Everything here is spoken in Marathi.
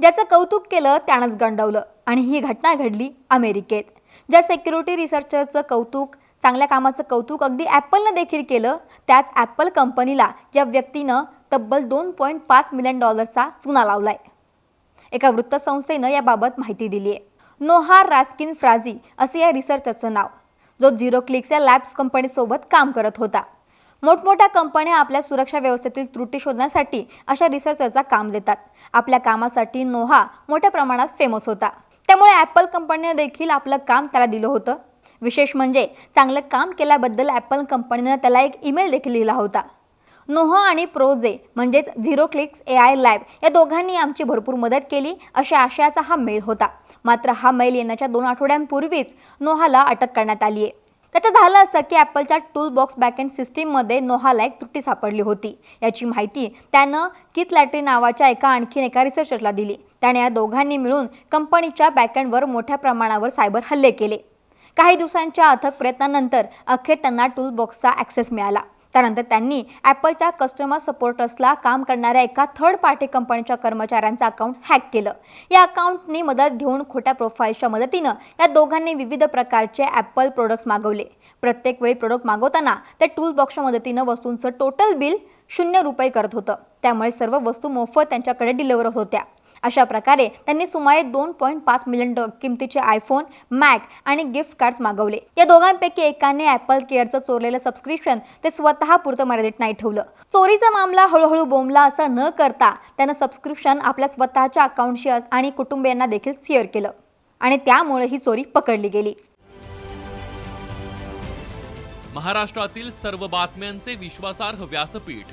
ज्याचं कौतुक केलं त्यानंच गंडवलं आणि ही घटना घडली अमेरिकेत. ज्या सिक्युरिटी रिसर्चरचं कौतुक चांगल्या कामाचं कौतुक अगदी ॲपलनं देखील केलं त्याच ॲपल कंपनीला या व्यक्तीनं तब्बल दोन पॉईंट पाच मिलियन डॉलरचा चुना लावलाय. एका वृत्तसंस्थेनं याबाबत माहिती दिली आहे नोहार रास्किन फ्राझी असे या रिसर्चरचं नाव जो झिरो क्लिक्स या लॅब्स कंपनीसोबत काम करत होता. मोठमोठ्या कंपन्या आपल्या सुरक्षा व्यवस्थेतील त्रुटी शोधण्यासाठी अशा रिसर्चरचा काम देतात. आपल्या कामासाठी नोहा मोठ्या प्रमाणात फेमस होता. त्यामुळे ॲपल कंपनीने देखील आपलं काम त्याला दिलं होतं. विशेष म्हणजे चांगलं काम केल्याबद्दल ॲपल कंपनीनं त्याला एक ईमेल देखील लिहिला होता. नोहा आणि प्रोजे म्हणजेच zero clicks A I lab या दोघांनी आमची भरपूर मदत केली अशा आशयाचा हा मेल होता. मात्र हा मेल येण्याच्या दोन आठवड्यांपूर्वीच नोहाला अटक करण्यात आली आहे त्याचं झालं असं की ॲपलच्या टूल बॉक्स बॅकएंड सिस्टीममध्ये नोहाला एक त्रुटी सापडली होती. याची माहिती त्यानं कित लॅटरी नावाच्या एका आणखीन एका रिसर्चरला दिली. त्याने या दोघांनी मिळून कंपनीच्या बॅकएंडवर मोठ्या प्रमाणावर सायबर हल्ले केले. काही दिवसांच्या अथक प्रयत्नानंतर अखेर त्यांना टूल बॉक्सचा ॲक्सेस मिळाला. त्यानंतर त्यांनी ॲपलच्या कस्टमर सपोर्टर्सला काम करणाऱ्या एका थर्ड पार्टी कंपनीच्या कर्मचाऱ्यांचं अकाउंट हॅक केलं. या अकाउंटने मदत घेऊन खोट्या प्रोफाईलच्या मदतीनं या दोघांनी विविध प्रकारचे ॲपल प्रोडक्ट्स मागवले. प्रत्येक वेळी प्रोडक्ट मागवताना त्या टूल बॉक्सच्या मदतीनं वस्तूंचं टोटल बिल शून्य रुपये करत होतं. त्यामुळे सर्व वस्तू मोफत त्यांच्याकडे डिलिव्हर होत होत्या. अशा प्रकारे त्यांनी सुमारे दोन पॉईंट पाच मिलियन किमतीचे आयफोन मॅक आणि गिफ्ट कार्ड्स मागवले. या दोघांपैकी एकाने ॲपल केअरचं चोरलेलं सबस्क्रिप्शन ते स्वतः पुरतं मर्यादित नाही ठेवलं. चोरीचा मामला हळूहळू बोंबला असं न करता त्यानं सबस्क्रिप्शन आपल्या स्वतःच्या अकाउंटशी आणि कुटुंबियांना देखील शेअर केलं. आणि त्यामुळे ही चोरी पकडली गेली. महाराष्ट्रातील सर्व बातम्यांचे विश्वासार्ह व्यासपीठ